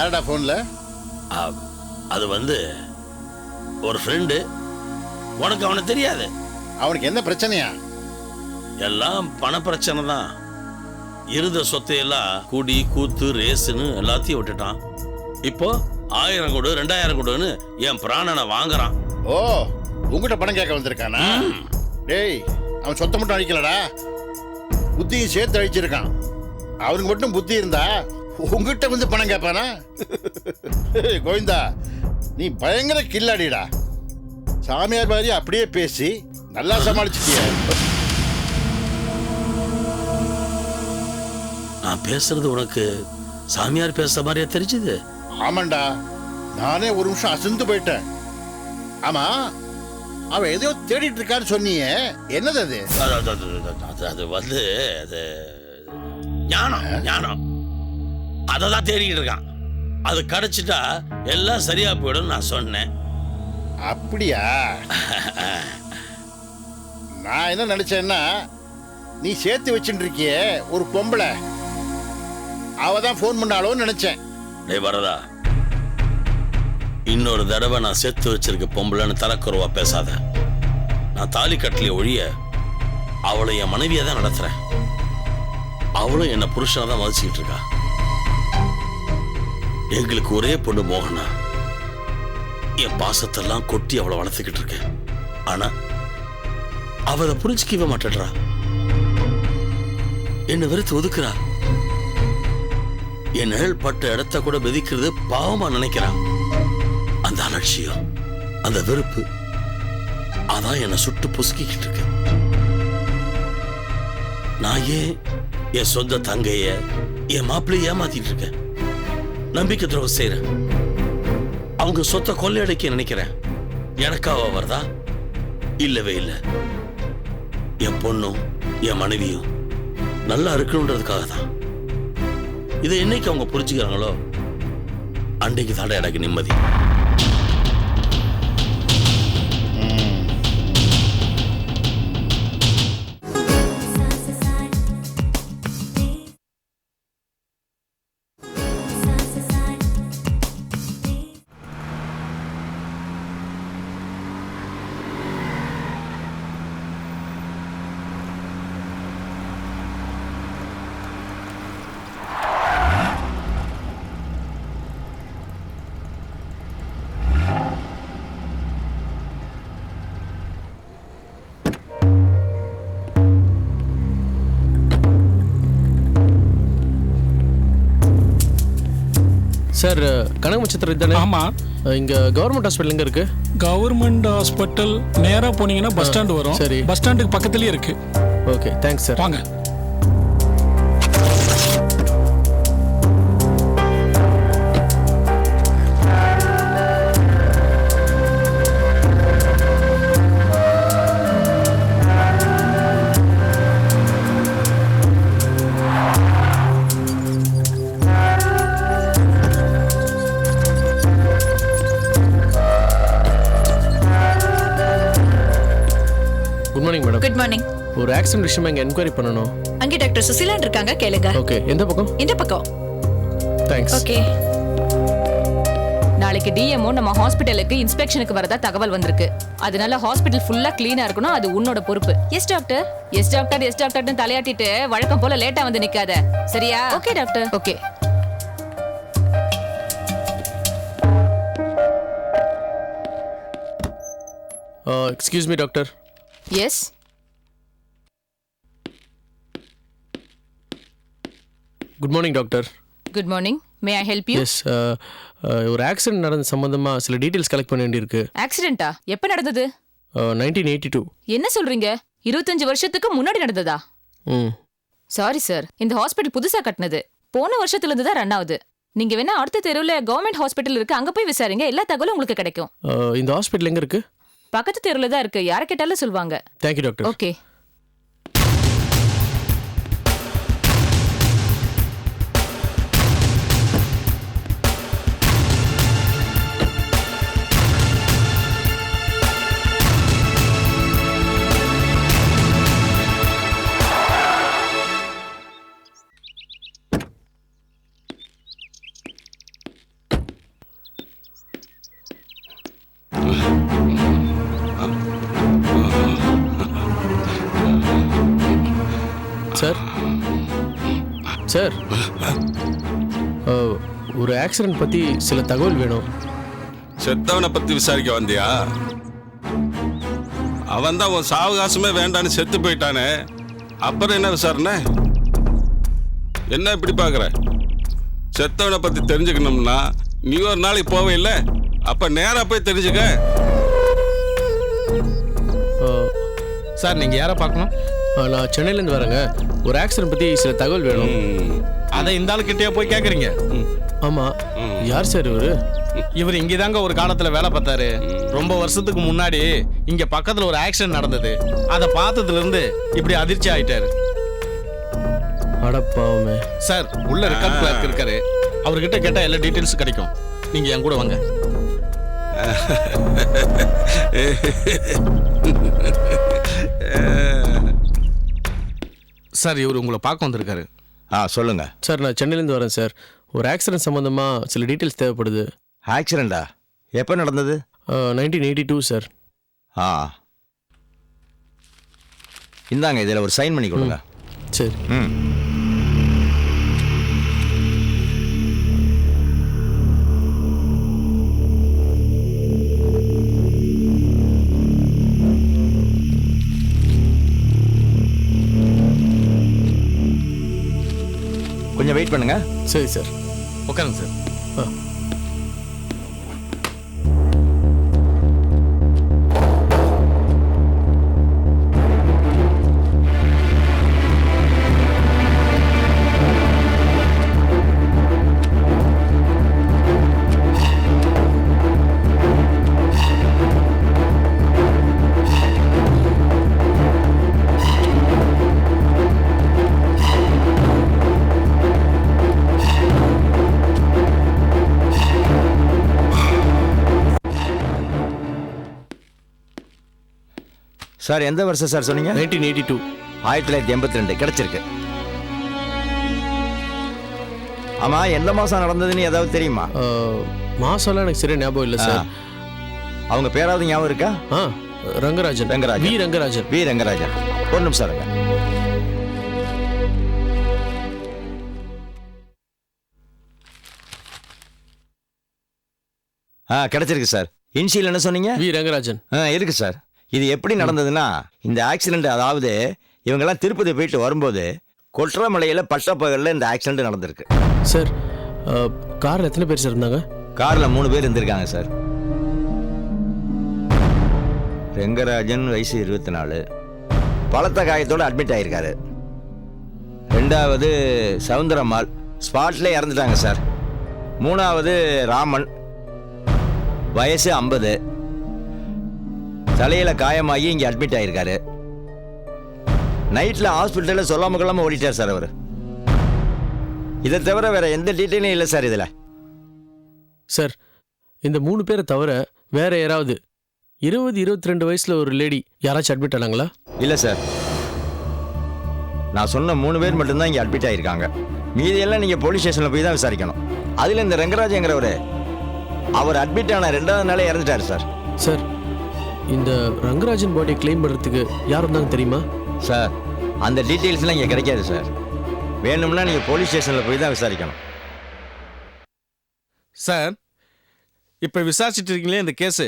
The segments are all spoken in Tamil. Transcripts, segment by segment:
யாரடா ஃபோனில் அது வந்து ஒரு ஃப்ரெண்டு உனக்கு அவனை தெரியாது. அவனுக்கு என்ன பிரச்சனையா? எல்லாம் பண பிரச்சனை தான். இருந்த சொத்தையெல்லாம் கூடி கூத்து ரேஸுன்னு எல்லாத்தையும் விட்டுட்டான். இப்போ ஆயிரம் கொடு ரெண்டாயிரம் கொடுன்னு என் பிராணனை வாங்குறான். ஓ உங்ககிட்ட பணம் கேட்க வந்திருக்கானா? டேய் அவன் சொத்தை மட்டும் அழிக்கலடா. புத்தியும் சேர்த்து அழிச்சிருக்கான். அவனுக்கு மட்டும் புத்தி இருந்தா உங்ககிட்ட வந்து பணம் கேட்பானா? கோவிந்தா நீ பயங்கர கில்லாடிடா. சாமியார் மாதிரி அப்படியே பேசி நல்லா சமாளிச்சிட்டிய. நான் பேசுறது உனக்கு சாமியார் பேசுற மாதிரியா தெரிஞ்சுது? ஆமாண்டா நானே ஒரு நிமிஷம் அசந்து போயிட்டேன். ஆமா அவன் எதையோ தேடிட்டு இருக்கான்னு சொன்னியே என்னது அது அது வந்து அது ஞானம் ஞானம். அதை தான் தேடிக்கிட்டு இருக்கான். அது கிடைச்சிட்டா எல்லாம் சரியா போயிடும் நான் சொன்னேன். அப்படியா? நான் என்ன நினைச்சேன்னா நீ சேர்த்து வச்சுட்டு இருக்கியே ஒரு பொம்பளை. அவ தான் ஃபோன் பண்ணாலோன்னு நினைச்சேன். டேய் வரதா இன்னொரு தடவை நான் செத்து வச்சிருக்க பொம்பளைன்னு தலக்குறவா பேசாத. நான் தாலி கட்டலையே ஒழிய அவளை என் மனைவியை தான் நடத்துறேன். அவளும் என்னை புருஷனை தான் மதிச்சுக்கிட்டு இருக்கா. எங்களுக்கு ஒரே பொண்ணு மோகனா. என் பாசத்தெல்லாம் கொட்டி அவளை வளர்த்துக்கிட்டு இருக்கேன். ஆனா அவ அதை புரிஞ்சுக்கவே மாட்டேன்றா. என்னை வெறுத்து ஒதுக்குறா. என் நிழல் பட்ட இடத்த கூட மிதிக்கிறது பாவமா நினைக்கிறான் அந்த அலட்சியம் அந்த வெறுப்பு அதான் என்னை சுட்டு பொசுக்கிக்கிட்டு இருக்கு. நான் ஏன் என் சொந்த தங்கைய என் மாப்பிள்ளைய ஏமாத்திட்டு இருக்கேன்? நம்பிக்கை துரோகம் செய்யறேன் அவங்க சொத்தை கொள்ளையடைக்க நினைக்கிறேன் எனக்காக வருதா? இல்லவே இல்லை. என் பொண்ணும் என் மனைவியும் நல்லா இருக்கணுன்றதுக்காக தான். இதை என்னைக்கு அவங்க புரிஞ்சுக்கிறாங்களோ அன்றைக்கு தாண்டா எனக்கு நிம்மதி. சார் கனகமுச்சத்திரம் இதுதானே? ஆமா. இங்க கவர்மெண்ட் ஹாஸ்பிட்டல் எங்க இருக்கு? கவர்மெண்ட் ஹாஸ்பிட்டல் நேரா போனீங்கன்னா பஸ் ஸ்டாண்ட் வரும். சரி. பஸ் ஸ்டாண்டுக்கு பக்கத்துலயே இருக்கு. ஓகே தேங்க்ஸ் சார் வாங்க. மார்னிங் ஒரு ஆக்சிடென்ட் விஷயமா இங்க என்கொயரி பண்ணணும். அங்கே டாக்டர் சுசிலான் இருக்காங்க கேளுங்க. ஓகே எந்த பக்கம்? இந்த பக்கம். தேங்க்ஸ் ஓகே நாளைக்கு டிஎம்ஓ நம்ம ஹாஸ்பிட்டலுக்கு இன்ஸ்பெக்ஷனுக்கு வரதா தகவல் வந்திருக்கு. அதனால ஹாஸ்பிட்டல் ஃபுல்லா க்ளீனா இருக்கணும் அது உன்னோட பொறுப்பு. Yes doctor yes doctor yes டாக்டர்னு தலையாட்டிட்டு வழக்கம் போல லேட்டா வந்து நிக்காத. சரியா? Okay doctor okay excuse me doctor yes good morning doctor good morning may I help you yes ஒரு ஆக்சிடென்ட் நடந்த சம்பந்தமா சில டீடைல்ஸ் கலெக்ட் பண்ண வேண்டியிருக்கு. ஆக்சிடென்ட்டா எப்ப நடந்தது? நைன்டீன் எயிட்டி டூ என்ன சொல்றீங்க? இருபத்தஞ்சு வருஷத்துக்கு முன்னாடி நடந்ததா? ம். சாரி சார் இந்த ஹாஸ்பிட்டல் புதுசா கட்டினது. போன வருஷத்துல இருந்து தான் ரன் ஆகுது. நீங்க வேணா அடுத்த தெருவுல கவர்மெண்ட் ஹாஸ்பிட்டல் இருக்கு அங்க போய் விசாரிங்க. எல்லா தகவலும் உங்களுக்கு கிடைக்கும். Uh, இந்த ஹாஸ்பிட்டல் எங்க இருக்கு? பக்கத்து தெருவுல தான் இருக்கு. யாரை கேட்டாலும் சொல்லுவாங்க thank you doctor okay sir. ஒரு ஆக்சிடென்ட் பற்றி சில தகவல் வேணும். செத்தவனை பத்தி விசாரிக்க வந்தியா? அவன் தான் உன் சாவகாசமே வேண்டான்னு செத்து போயிட்டானே. அப்புறம் என்ன விசாரணை? என்ன இப்படி பாக்குற செத்தவனை பத்தி தெரிஞ்சுக்கணும்னா நீ ஒரு நாளைக்கு போவே இல்லை? அப்ப நேரா போய் தெரிஞ்சுக்க. சார் நீங்க யாரை பார்க்கணும்? நான் சென்னையிலேருந்து வரேங்க. ஒரு ஆக்சிடென்ட் பற்றி சில தகவல் வேணும். அதை இந்த ஆளுக்கிட்டே போய் கேக்குறீங்க. ஆமாம் யார் சார் இவர்? இவர் இங்கதாங்க ஒரு காலத்துல வேலை பார்த்தாரு. ரொம்ப வருஷத்துக்கு முன்னாடி இங்க பக்கத்துல ஒரு ஆக்சிடென்ட் நடந்தது. அதை பார்த்ததுல இருந்து இப்படி அதிர்ச்சி ஆயிட்டாரு. அடப்பாவுமே சார் உள்ள ரெக்கார்ட் கிளார்க் இருக்காரு. அவர்கிட்ட கேட்டா எல்லா டீடைல்ஸ் கிடைக்கும். நீங்க என் கூட வாங்க. சார் இவர் உங்களை பார்க்க வந்திருக்காரு. ஆ சொல்லுங்க. சார் நான் சென்னையிலேருந்து வரேன் சார். ஒரு ஆக்சிடென்ட் சம்மந்தமாக சில டீட்டெயில்ஸ் தேவைப்படுது. ஆக்சிடெண்டா எப்போ நடந்தது? Nineteen eighty two sir. ஆ. இந்தாங்க இதில் ஒரு சைன் பண்ணி கொடுங்க. சரி. ம். வெயிட் பண்ணுங்க. சரி சார். உட்காருங்க சார். சார் எந்த வருஷம் சார் சொன்னீங்க? நைன்டீன் எயிட்டி டூ ஆயிரத்தி தொள்ளாயிரத்தி எண்பத்தி ரெண்டு கிடைச்சிருக்கு. ஆமா எந்த மாசம் நடந்ததுன்னு ஏதாவது தெரியுமா? மாசம்லாம் எனக்கு சரியா ஞாபகம் இல்லை சார். அவங்க பேராவது ஞாபகம் இருக்கா? ஆ ரங்கராஜன். ரங்கராஜன். வி ரங்கராஜன். வி ரங்கராஜன். ஒரு நிமிஷம் இருங்க. ஆ கிடைச்சிருக்கு சார். இன்சியல் என்ன சொன்னீங்க? வி ரங்கராஜன். ஆ இருக்கு சார்? இது எப்படி நடந்ததுன்னா இந்த ஆக்சிடென்ட் அதாவது இவங்கெல்லாம் திருப்பதி போயிட்டு வரும்போது கொற்றமலையில் பட்டப்பகலில் இந்த ஆக்சிடென்ட் நடந்திருக்கு. சார் காரில் எத்தனை பேர் சார் இருந்தாங்க? காரில் மூணு பேர் இருந்திருக்காங்க சார். ரெங்கராஜன் வயசு இருபத்தி நாலு பலத்த காயத்தோட அட்மிட் ஆயிருக்காரு. ரெண்டாவது சவுந்தரம்மாள் ஸ்பாட்ல இறந்துட்டாங்க சார். மூணாவது ராமன் வயசு ஐம்பது. தலையில காயமாகி இங்க அட்மிட் ஆயிருக்காரு. நைட்ல ஹாஸ்பிட்டல்ல சொல்லாம கொள்ளாம ஓடிட்டார் சார் அவர். இதை தவிர வேற எந்த டீட்டெயிலும் இல்லை சார் இதுல. சார் இந்த மூணு பேரை தவிர வேற யாராவது இருபது இருபத்தி ரெண்டு வயசுல ஒரு லேடி யாராச்சும் அட்மிட் ஆனாங்களா? இல்ல சார் நான் சொன்ன மூணு பேர் மட்டும்தான் இங்க அட்மிட் ஆயிருக்காங்க. மீதி எல்லாம் நீங்க போலீஸ் ஸ்டேஷன்ல போய் தான் விசாரிக்கணும். அதுல இந்த ரெங்கராஜங்கிறவரு அவர் அட்மிட் ஆன ரெண்டாவது நாளே இறந்துட்டாரு சார் சார் இந்த ரங்கராஜன் பாடியை கிளைம் பண்றதுக்கு யார் இருந்தாங்க தெரியுமா? சார் அந்த டீட்டெயில்ஸ்லாம் இங்க கிடைக்காது சார் வேணும்னா நீங்க போலீஸ் ஸ்டேஷன்ல போய் தான் விசாரிக்கணும். சார் இப்ப விசாரிச்சுட்டு இருக்கீங்களே இந்த கேஸ்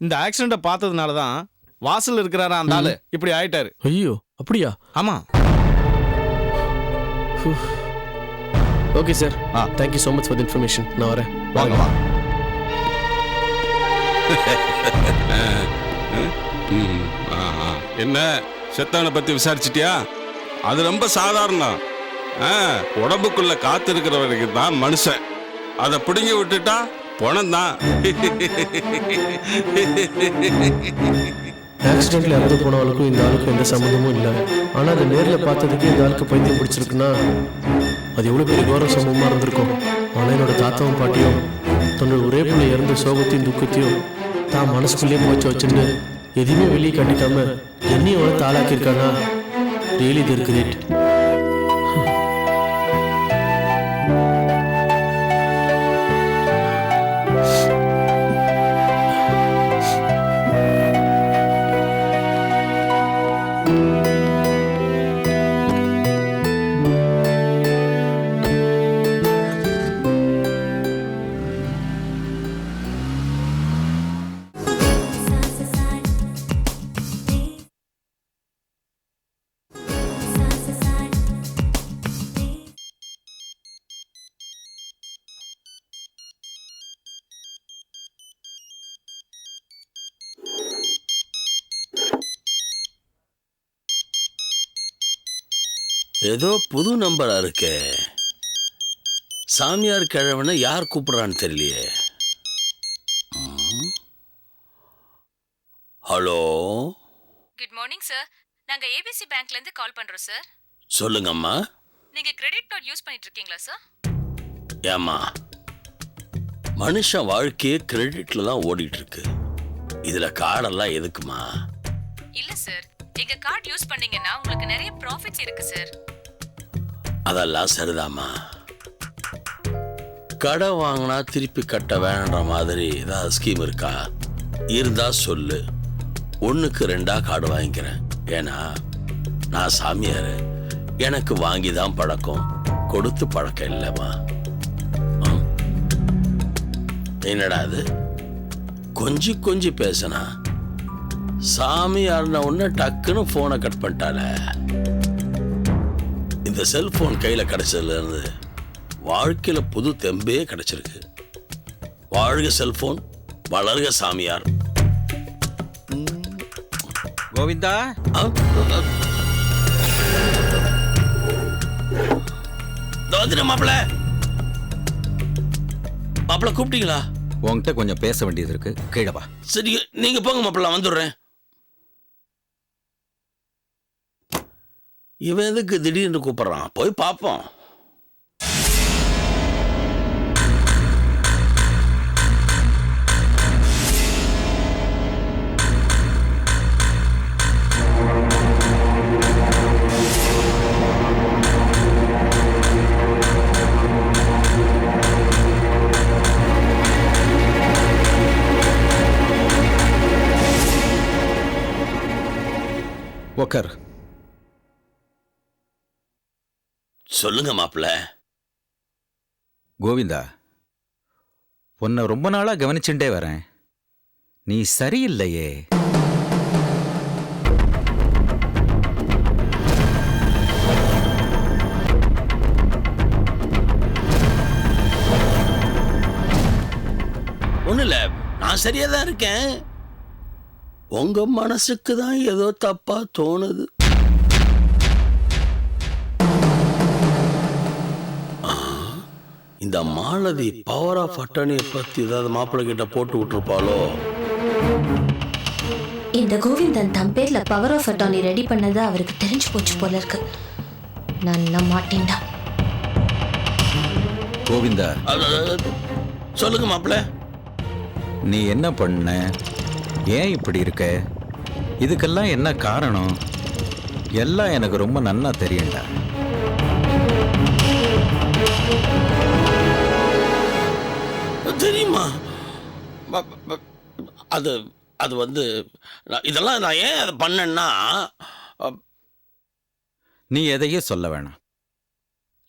இந்த ஆக்சிடென்ட்டை பார்த்ததுனால தான் வாசல் இருக்கிறாரா அந்த ஆளு? இப்படி ஆயிட்டாரு. ஐயோ அப்படியா? ஆமா. Okay sir ah. Thank you so much for information நான் வரேன். வாங்க வாங்க. என்ன? செத்தவனை பத்தி விசாரிச்சிட்டியா? அது ரொம்ப சாதாரணம். ஆ, உடம்புக்குள்ள காத்து இருக்கிறவனுக்கு தான் மனுஷன். அதை பிடுங்கி விட்டுட்டா பணம் தான் ஆக்சிடென்ட்ல இறந்து போனவளுக்கும் இந்த ஆளுக்கும் எந்த சம்மந்தமும் இல்லை. ஆனால் அதை நேரில் பார்த்ததுக்கு இந்த ஆளுக்கு பைத்தியம் பிடிச்சிருக்குன்னா அது எவ்வளோ பெரிய கௌரவ சம்பவமாக இருந்திருக்கும். ஆனால் என்னோட தாத்தாவும் பாட்டியும் தன்னோட ஒரே பிள்ளை இறந்த சோகத்தையும் துக்கத்தையும் தான் மனசுக்குள்ளேயே போச்சு வச்சுன்னு எதையுமே வெளியே காட்டிக்காம என்னையும் வளர்த்து ஆளாக்கியிருக்கானா ரியலி இது ஏதோ புது நம்பரா இருக்கே. சாமியார் கிழவனை யார் கூப்பிடுறான்னு தெரியலையே. ஹலோ? குட் மார்னிங் சார் நாங்க ஏபிசி பேங்க்ல இருந்து கால் பண்றோம் சார் சொல்லுங்கம்மா. நீங்க கிரெடிட் கார்டு யூஸ் பண்ணிட்டு இருக்கீங்களா சார் ஏம்மா மனுஷன் வாழ்க்கையே கிரெடிட்ல தான் ஓடிட்டு இருக்கு இதுல கார்டெல்லாம் எதுக்குமா இல்ல சார் எங்க கார்டு யூஸ் பண்ணீங்கன்னா உங்களுக்கு நிறைய ப்ராஃபிட்ஸ் இருக்கு சார் அதெல்லாம் சரிதாம்மா. கடை வாங்கினா திருப்பி கட்ட வேணுன்ற மாதிரி ஏதாவது ஸ்கீம் இருக்கா? இருந்தா சொல்லு. ஒண்ணுக்கு ரெண்டா கார்டு வாங்கிக்கிறேன். ஏன்னா நான் சாமியார். எனக்கு வாங்கி தான் பழக்கம். கொடுத்து பழக்கம் இல்லைம்மா. என்னடா அது? கொஞ்சி கொஞ்சி பேசினா. சாமியார்ன உடனே டக்குன்னு ஃபோனை கட் பண்ணிட்டாளே. இந்த செல்போன் கையில கிடைச்சதுல இருந்து வாழ்க்கையில புது தெம்பே கிடைச்சிருக்கு. வாழ்க செல்போன் வளர்க சாமியார். கோவிந்தா? மாப்பிள. மாப்பிள கூப்பிட்டீங்களா? உன்கிட்ட கொஞ்சம் பேச வேண்டியது இருக்கு. கீழே வா. சரி நீங்க போங்க மாப்பிள நான் வந்துடுறேன். இவன் எதுக்கு திடீர்னு கூப்பிடுறான்? போய் பார்ப்போம். உக்கார். சொல்லுங்க மாப்பிள. கோவிந்தா உன்னை ரொம்ப நாளா கவனிச்சுட்டே வரேன். நீ சரியில்லையே. ஒன்றும் இல்லை நான் சரியாக தான் இருக்கேன். உங்க மனசுக்கு தான் ஏதோ தப்பா தோணுது. இந்த மாலதி பவர் ஆஃப் அட்டர்னியை பத்தி ஏதாவது மாப்பிள்ளை கிட்ட போட்டு விட்டுருப்பாளோ? இந்த கோவிந்தன் தன் பேர்ல பவர் ஆஃப் அட்டார்னி ரெடி பண்ணது அவருக்கு தெரிஞ்சு போச்சு போல இருக்கு. நல்ல மாட்டேன்டா. கோவிந்தா. அது- அது- சொல்லுங்க மாப்பிள்ளை. நீ என்ன பண்ண? ஏன் இப்படி இருக்க? இதுக்கெல்லாம் என்ன காரணம்? எல்லாம் எனக்கு ரொம்ப நன்னா தெரியும்டா. அது அது வந்து இதெல்லாம் நான் ஏன் அதை பண்ணேன்னா நீ எதையே சொல்ல வேணாம்.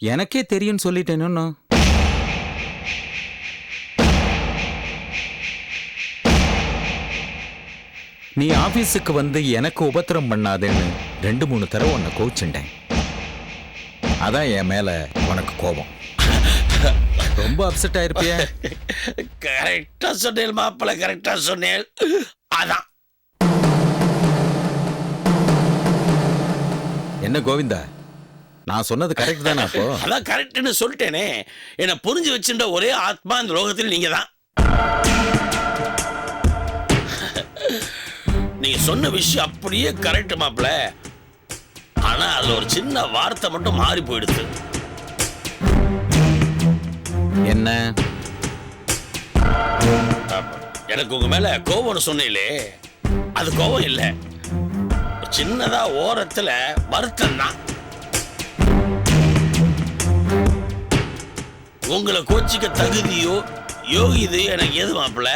எனக்கே தெரியும்னு சொல்லிட்டேன்னு நீ ஆபீஸுக்கு வந்து எனக்கு உபத்திரம் பண்ணாதேன்னு ரெண்டு மூணு தடவை உன்னை கோச்சுட்டேன் அதான் என் மேல உனக்கு கோபம். ரொம்ப அப்செட் ஆயிருப்பிய. கரெக்டா சொன்னேன் மாப்பிள்ளை கரெக்டா சொன்னேன் அதான். என்ன கோவிந்தா? நான் சொன்னது கரெக்ட் தானே அப்போ? அதான் கரெக்ட்னு சொல்லிட்டேனே. என்னை புரிஞ்சு வச்சுட்ட ஒரே ஆத்மா இந்த லோகத்தில் நீங்க தான் நீங்க சொன்ன விஷயம் அப்படியே கரெக்ட் மாப்பிள. ஆனா அதுல ஒரு சின்ன வார்த்தை மட்டும் மாறி போயிடுது. என்ன? எனக்கு உங்க மேல கோபம் சொன்னீங்களே. அது கோபம் இல்ல. சின்னதா ஓரத்துல வருத்தம் தான் உங்களை கோச்சிக்க தகுதியோ யோகிது எனக்கு எது மாப்பிள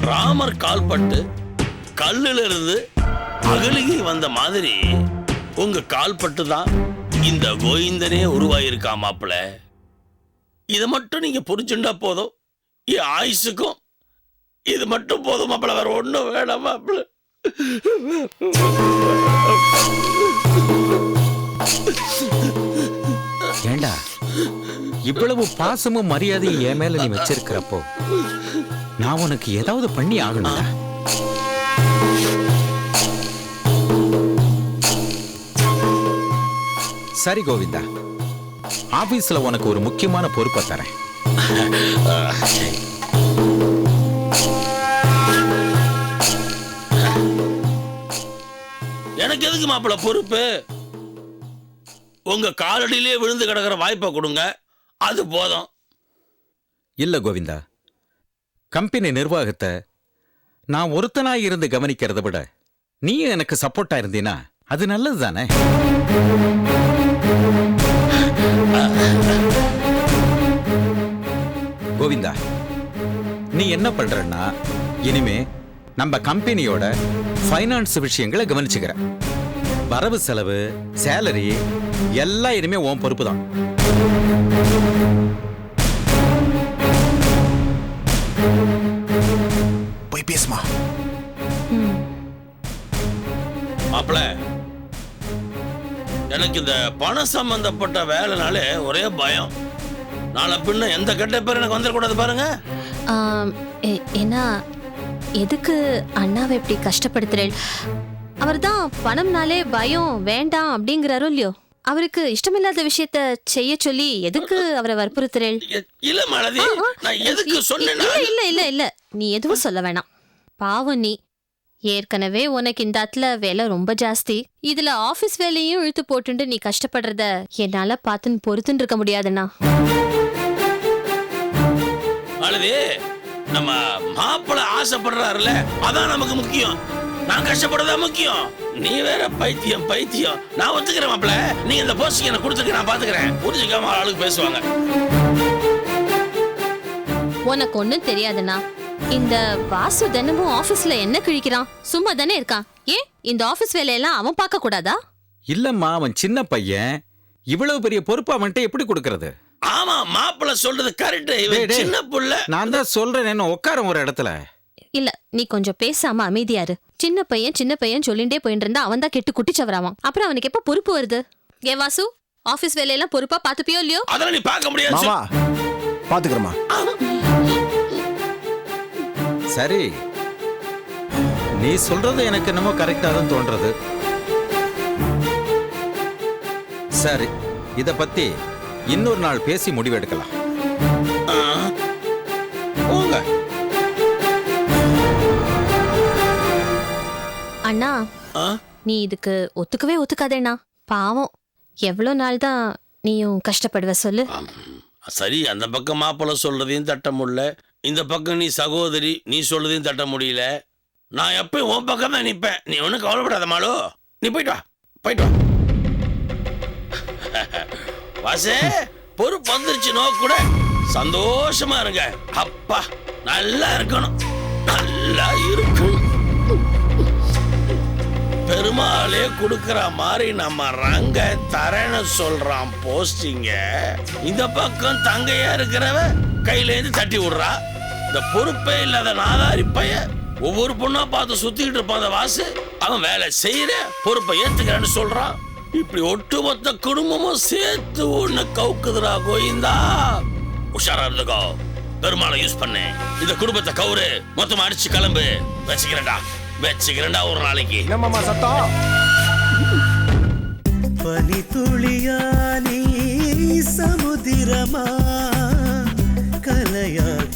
ராமர் கால்பட்டு கல்லுல இருந்து அகலிகை வந்த மாதிரி உங்க கால்பட்டு தான் இந்த கோவிந்தனே உருவாயிருக்கா மாப்பிள்ள? இதை மட்டும் நீங்க புரிஞ்சுண்டா போதும். என் ஆயுசுக்கும் இது மட்டும் போதும் மாப்பிள. வேற ஒண்ணும் வேணாம் மாப்பிள. ஏண்டா? இவ்வளவு பாசமும் மரியாதையும் என் மேல நீ வச்சிருக்கிறப்போ நான் உனக்கு ஏதாவது பண்ணி ஆகணும் சரி கோவிந்தா. ஆபீஸ்ல உனக்கு ஒரு முக்கியமான பொறுப்பை தரேன். எனக்கு எதுக்கு மாப்பிள்ள பொறுப்பு? உங்க காலடியிலே விழுந்து கிடக்கிற வாய்ப்பை கொடுங்க. அது போதும். இல்ல கோவிந்தா. கம்பெனி நிர்வாகத்தை நான் ஒருத்தனாய் இருந்து கவனிக்கிறதை விட நீ எனக்கு சப்போர்ட்டா இருந்தீனா? அது நல்லது தானே கோவிந்தா நீ என்ன பண்றன்னா இனிமே நம்ம கம்பெனியோட ஃபைனான்ஸ் விஷயங்களை கவனிச்சுக்கிற. வரவு செலவு சேலரி எல்லாம் இனிமே உன் பொறுப்பு தான் போய் பேசுமா? மாப்பிள்ள எனக்கு இந்த பணம் சம்பந்தப்பட்ட வேலைனாலே ஒரே பயம். நாளை பின்ன எந்த கெட்ட பேர் எனக்கு வந்துடக்கூடாது பாருங்க. ஆம், எ- ஏன்னா எதுக்கு அண்ணாவை இப்படி கஷ்டப்படுத்துறேன்? அவர் தான் பணம்னாலே பயம் வேண்டாம் அப்படிங்கிறாரோ இல்லையோ? அவருக்கு இஷ்டமில்லாத விஷயத்த செய்ய சொல்லி எதுக்கு அவரை வற்புறுத்துறேன்? இ- இல்ல மாலதி நான் எதுக்கு சொன்னேன்னா இல்ல இல்ல இல்ல இல்ல. நீ எதுவும் சொல்ல வேணாம். பாவம் நீ. ஏற்கனவே உனக்கு இந்த இடத்துல வேலை ரொம்ப ஜாஸ்தி. இதுல ஆபீஸ் வேலையும் இழுத்து போட்டுட்டு நீ கஷ்டப்படுறத என்னால பார்த்துன்னு பொறுத்துன்னு இருக்க முடியாதுண்ணா மாலதி நம்ம மாப்பிள்ள ஆசைப்படுறாருல அதான் நமக்கு முக்கியம். நான் கஷ்டப்படுறதா முக்கியம். நீ வேற பைத்தியம் பைத்தியம். நான் ஒத்துக்கிறேன் மாப்பிள்ள நீ இந்த போஸ்டிங் எனக்கு கொடுத்துருக்க நான் பாத்துக்கிறேன் புரிஞ்சுக்காம ஆளுக்கு பேசுவாங்க. உனக்கு ஒண்ணும் தெரியாதுண்ணா. இந்த வாசு தினமும் ஆபீஸ்ல என்ன கிழிக்கிறான்? சும்மா தானே இருக்கான். ஏன்? இந்த ஆபீஸ் வேலையெல்லாம் அவன் பார்க்க கூடாதா? இல்லம்மா அவன் சின்ன பையன். இவ்வளவு பெரிய பொறுப்பு அவன்கிட்ட எப்படி கொடுக்கறது? ஆமா மாப்பிள்ள சொல்றது கரெக்ட் டேய், இவன் டேய். சின்ன புள்ள. நான் தான் சொல்றேன் என்ன உட்கார ஒரு இடத்துல. இல்ல நீ கொஞ்சம் பேசாம அமைதியாரு. சின்ன பையன் சின்ன பையன் சொல்லிண்டே போயிட்டு இருந்தா அவன் தான் கெட்டு குட்டிச்சவராவான். அப்புறம் அவனுக்கு எப்ப பொறுப்பு வருது? ஏ வாசு ஆபீஸ் வேலையெல்லாம் பொறுப்பா பாத்துப்பியோ இல்லையோ? அதெல்லாம் நீ பார்க்க முடியாது. மாமா பாத்துக்கிறோமா சரி. நீ சொல்றது எனக்கு என்னமோ கரெக்டா தான் தோன்றது. சரி இத பத்தி இன்னொரு நாள் பேசி முடிவெடுக்கலாம். போங்க. அண்ணா? நீ இதுக்கு ஒத்துக்கவே ஒத்துக்காதேண்ணா. பாவம். எவ்வளோ நாள் தான் நீயும் கஷ்டப்படுவ சொல்லு. சரி அந்த பக்கம் மாப்பிள்ள சொல்றதையும் தட்ட முடியல. இந்த பக்கம் நீ சகோதரி நீ சொல்றதையும் தட்ட முடியல. நான் எப்பயும் உன் பக்கம் தான் நிப்பேன். நீ ஒன்றும் கவலைப்படாத மாலு. நீ போயிட்டு வா. போயிட்டு வா. வாசே பொறுப்பு வந்துருச்சு நோ கூட. சந்தோஷமா இருங்க. அப்பா நல்லா இருக்கணும். நல்லா இருக்கணும் பெருமாளே கொடுக்கற மாதிரி நம்ம ரங்க தரேன்னு சொல்றான் போஸ்டிங்க. இந்த பக்கம் தங்கையா இருக்கிறவ கையில இருந்து தட்டி விடுறா. இந்த பொறுப்பே இல்லாத நாதாரி பைய ஒவ்வொரு பொண்ணா பார்த்து சுத்திக்கிட்டு இருப்பான் அந்த வாசு. அவன் வேலை செய்யற பொறுப்பை ஏத்துக்கிறேன்னு சொல்றான். இப்படி ஒட்டுமொத்த குடும்பமும் சேர்த்து ஒண்ணு கவுக்குதுடா கோயிந்தா உஷாரா இருந்துக்கோ. பெருமாளை யூஸ் பண்ணு. இந்த குடும்பத்தை கவுரு மொத்தமா அடிச்சு கிளம்பு. வச்சுக்கிறேன்டா. வச்சுக்கிறேன்டா ஒரு நாளைக்கு. என்னம்மா சத்தம்? பனித்துளியா நீ சமுதிரமா கலையா